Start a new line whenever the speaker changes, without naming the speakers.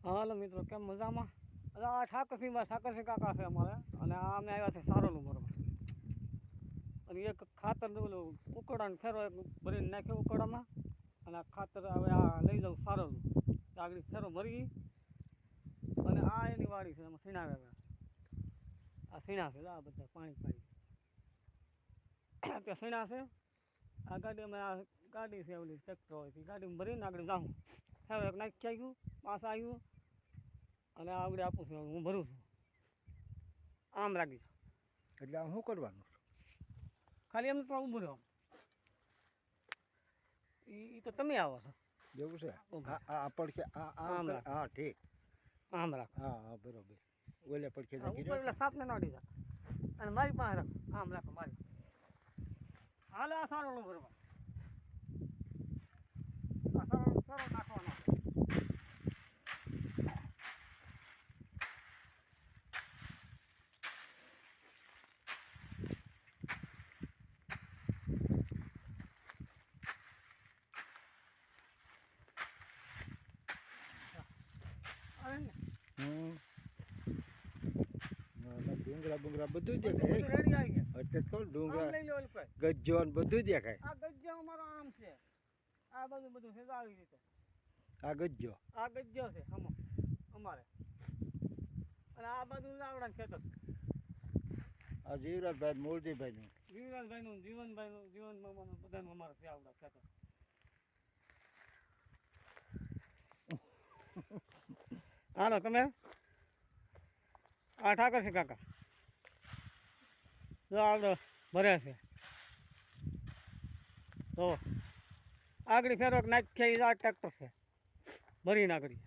હાલો મિત્રો, કેમ મજામાં? અરે આ ઠાકરસિંહમાં ઠાકરસિંહ કાકા છે અમારે, અને આ અમે આવ્યા છે સારોલું ભરવા અને એક ખાતર ઓલું ઉકરડાનો ફેરો એક ભરીને નાખ્યો ઉકળામાં અને આ ખાતર હવે આ લઈ જાઉં સારોલું આગળ ફેરો અને આ એની વાડી છે એમાં સીણા આવ્યા આ સીણા છે આ બધા પાણી પાણી ત્યાં સીણા છે. આ ગાડીમાં આ ગાડી છે ઓલી ટ્રેક્ટર હોય તે ગાડીમાં ભરીને આગળ જાઉં. હવે એક નાખી આવ્યું પાસ આવ્યું. અને આગળ આપું છું હું ભરું છું. આમ રાખી
એટલે આમ શું કરવાનું?
ખાલી એમ તો ઊભું રહ્યો એ તો તમે આવો છો.
જેવું છે? આ પડશે આ
આમ
હા ઠીક.
આમ રાખ.
હા હા બરોબર. ઓલે પડખે રાખી રાખ.
એટલે સાપને નાડી જા અને મારી પાસે રાખ. આમ રાખો મારી હાલે આ સારો ભરવા આ સારો સારો નાખવાનો આવે ને
હમ ના, ના, ડુંગરા બુંગરા બધું દેખાય.
રેડી આવી ગયા.
એટલે તો ડુંગરા ગજ્જો ને બધું દેખાય.
આ ગજ્જો અમારો આમ છે. આ બધું બધું છે આવી રીતે.
આ ગજ્જો.
આ ગજ્જો છે હમો અમારે. અને આ બધું આવડા ખેતર
આ જીવરાજભાઈ મૂળજીભાઈનું
જીવરાજભાઈનું જીવનભાઈનું જીવન મામાનું બધાનું અમારે છે આવડા ખેતર. હાલો તમે? આ ઠાકર છે કાકા? જો ભરે છે. તો આગળ ફેરો નાખ્યા આ ટ્રેક્ટર છે. ભરી નાખડી